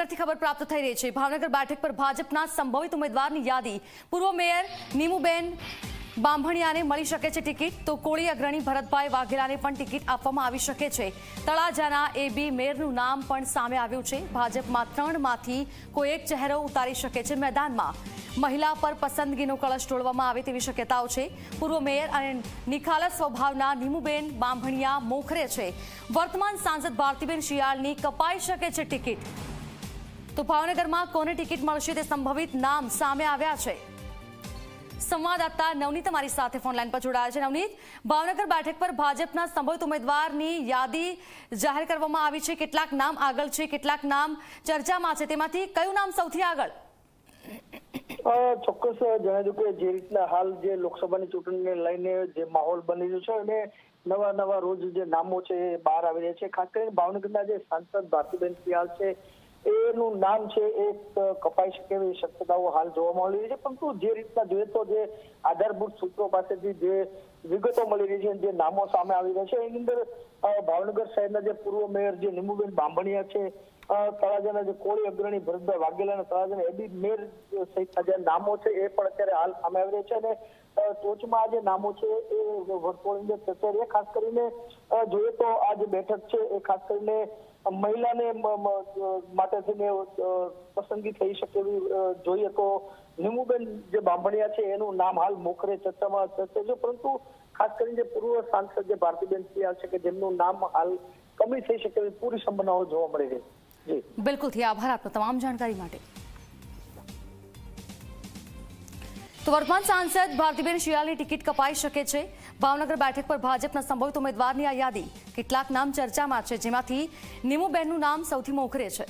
ભાવનગરથી ખબર પ્રાપ્ત થઈ રહી છે. ભાવનગર બેઠક પર ભાજપના સંભવિત ઉમેદવારની યાદી. પૂર્વ મેયર નીમુબેન બાંભણિયાને મળી શકે છે ટિકિટ. તો કોળી અગ્રણી ભરતભાઈ વાઘેલાને પણ ટિકિટ આપવામાં આવી શકે છે. તળાજાના એ બી મેયરનું નામ પણ સામે આવ્યું છે. ભાજપમાં ત્રણમાંથી કોઈ એક ચહેરો ઉતારી શકે છે મેદાનમાં. મહિલા પર પસંદગીનો કળશ ઢોળવામાં આવે તેવી શક્યતાઓ છે. પૂર્વ મેયર અને નિખાલસ સ્વભાવના નીમુબેન બાંભણિયા મોખરે છે. વર્તમાન સાંસદ ભારતીબેન શિયાળની કપાઈ શકે છે ટિકિટ. તો ભાવનગરમાં કોને ટિકિટ મળશે તે સંભવિત નામ સામે આવ્યા છે. સંવાદદાતા નવનીત અમારી સાથે ફોનલાઈન પર જોડાયા છે. નવનીત, ભાવનગર બેઠક પર ભાજપના સંભવિત ઉમેદવારની યાદી જાહેર કરવામાં આવી છે. કેટલાક નામ આગળ છે, કેટલાક નામ ચર્ચામાં છે. તેમાંથી કયું નામ સૌથી આગળ? ચોક્કસ જણાવ્યું કે જે રીતના હાલ જે લોકસભાની ચૂંટણીને લઈને જે માહોલ બની રહ્યો છે અને નવા નવા રોજ જે નામો છે એ બહાર આવી રહ્યા છે. ખાસ કરીને ભાવનગરના જે સાંસદ ભારતીબેન સિયાલ છે એનું નામ છે એ કપાઈ શકે એવી શક્યતાઓ હાલ જોવા મળી રહી છે. પરંતુ જે રીતના જોઈએ તો જે આધારભૂત સૂત્રો પાસેથી જે વિગતો મળી રહી છે જે નામો સામે આવી રહ્યા છે, એની અંદર ભાવનગર શહેરના જે પૂર્વ મેયર જે નિમુબેન બાંભણિયા છે તળાજાના જે કોળી અગ્રણી ભરતભાઈ વાઘેલા અને તળાજાના એબી મેયર સહિતના જે નામો છે એ પણ અત્યારે હાલ સામે આવી રહ્યા છે અને ટોચમાં આ જે નામો છે એ વર્તુળની અંદર ચર્ચા એ ખાસ કરીને જોઈએ તો આ જે બેઠક છે એ ખાસ કરીને મહિલાને માટે થઈને પસંદગી થઈ શકે જોઈએ તો નિમુબેન જે બાંભણિયા છે, એનું નામ હાલ મોખરે ચર્ચામાં ચર્ચે છે પરંતુ ખાસ કરીને જે પૂર્વ સાંસદ જે ભારતીબેન સિયાલ છે, કે જેમનું નામ હાલ કમી થઈ શકે એવી પૂરી સંભાવનાઓ જોવા મળી છે. જી. બિલકુલથી આભાર આપનો તમામ જાણકારી માટે. તો વર્તમાન સાંસદ ભારતીબેન શિયાળની ટિકિટ કપાઈ શકે છે. ભાવનગર બેઠક પર ભાજપના સંભવિત ઉમેદવારની આ યાદી કેટલાક નામ ચર્ચામાં છે, જેમાંથી નિમુબેનનું નામ સૌથી મોખરે છે.